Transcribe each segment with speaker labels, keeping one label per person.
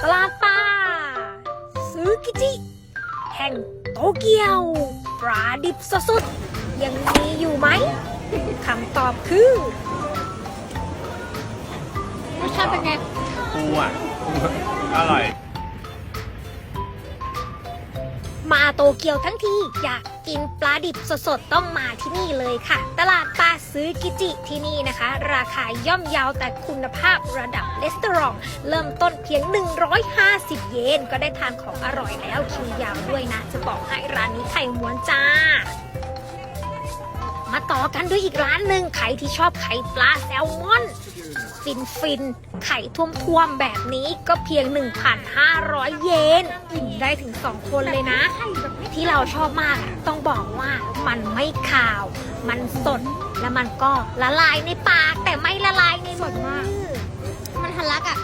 Speaker 1: ตลาดป่าซื้อกิจิ แห่งโตเกียว ปลาดิบสดๆยังมีอยู่ไหมคำตอบคือรสชาติเป็นไง
Speaker 2: ปูอะ อร่อย
Speaker 1: มาโตเกียวทั้งทีอยาก กินปลาดิบสดๆ ต้องมาที่นี่เลยค่ะ ตลาดปลาซื้อกิจิที่นี่นะคะ ราคาย่อมเยาวแต่คุณภาพระดับเลสเตอรองเริ่มต้นเพียง 150 เยน ก็ได้ทานของอร่อยแล้วคิวยาวด้วยนะ จะบอกให้ร้านนี้ไข่ม้วนจ้า มาต่อกันด้วยอีกร้านหนึ่งใครที่ชอบไข่ปลาแซลมอน ฟินฟินๆไข่ท่วมๆแบบนี้ก็เพียง 1,500 เยนอิ่มได้ถึง 2 คนเลยนะ ที่เราชอบมากอะต้องบอกว่ามันไม่ขาว มันสดและมันก็ละลายในปากแต่ไม่ละลายในมือ
Speaker 3: มันทะลักอะ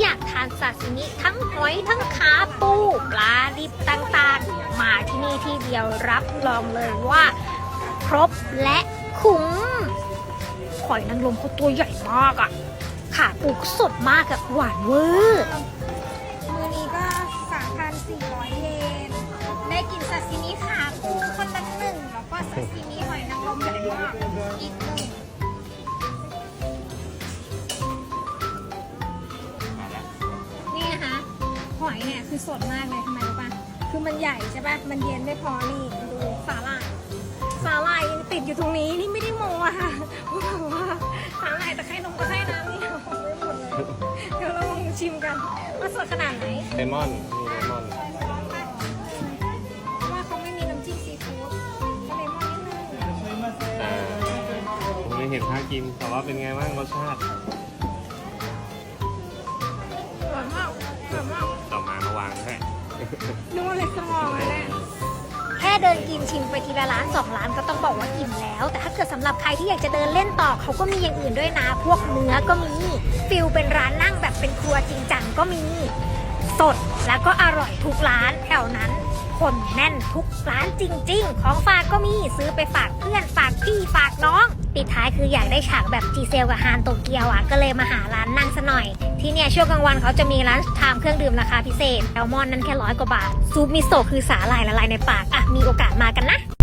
Speaker 3: อยา
Speaker 1: กทานซาซิมิทั้งหอยทั้งขาปูปลาดิบต่างๆ มาที่นี่ที่เดียวรับรองเลยว่า ครบและคุ้มหอยนางรมเขาตัวใหญ่มากอะขาปูกสดมากอะหวานเวอร์
Speaker 3: มือนี้ก็ 3,400 เยน ได้กินซาซิมิขาปูคนละหนึ่งแล้วก็ซาซิมิหอยนางรมใหญ่มากอีก อยเนี่ยคือสดมากเลยทำไมรู้ปะคือมันใหญ่ใช่ปะมันเย็นไม่พอนี่ดูสาหร่ายสาหร่ายยังติดอยู่ตรงนี้นี่ไม่ได้โมอะค่ะเพราะแบบว่าสาหร่ายตะไคร้นมตะไคร้น้ำนี่เอาไว้หมดเลยเดี๋ยวเราลองชิมกันว่าสดขนาดไหน
Speaker 2: เลมอนมีเลมอน
Speaker 3: เพราะว่าเขาไม่มีน้ำจิ้มซีฟู้ดก็เลมอนนิดนึง
Speaker 2: อ่าผมไม่เห็นท่ากินแต่ว่าเป็นไงบ้างรสชาติ
Speaker 3: นู่นเลยสมองเลยแหละ
Speaker 1: แค่เดินกินชิมไปทีละร้านสองร้านก็ต้องบอกว่าอิ่มแล้ว แต่ถ้าเกิดสำหรับใครที่อยากจะเดินเล่นต่อเขาก็มีอย่างอื่นด้วยนะ พวกเนื้อก็มีฟิลเป็นร้านนั่งแบบเป็นครัวจริงจังก็มี สดแล้วก็อร่อยทุกร้านแถวนั้น คนแน่นทุกร้านจริง ๆ ของฝากก็มีซื้อไปฝากเพื่อนฝากพี่ฝากน้อง ปิดท้ายคืออยากได้ฉากแบบจีเซลกับฮานโตเกียวอะก็เลยมาหาร้านนั่งซะหน่อย ที่เนี่ยช่วงกลางวันเขาจะมีร้านทามเครื่องดื่มราคาพิเศษแอลมอนนั้นแค่ร้อยกว่าบาท ซูปมิโซะคือสาหร่ายละลายในปากอะมีโอกาสมากันนะ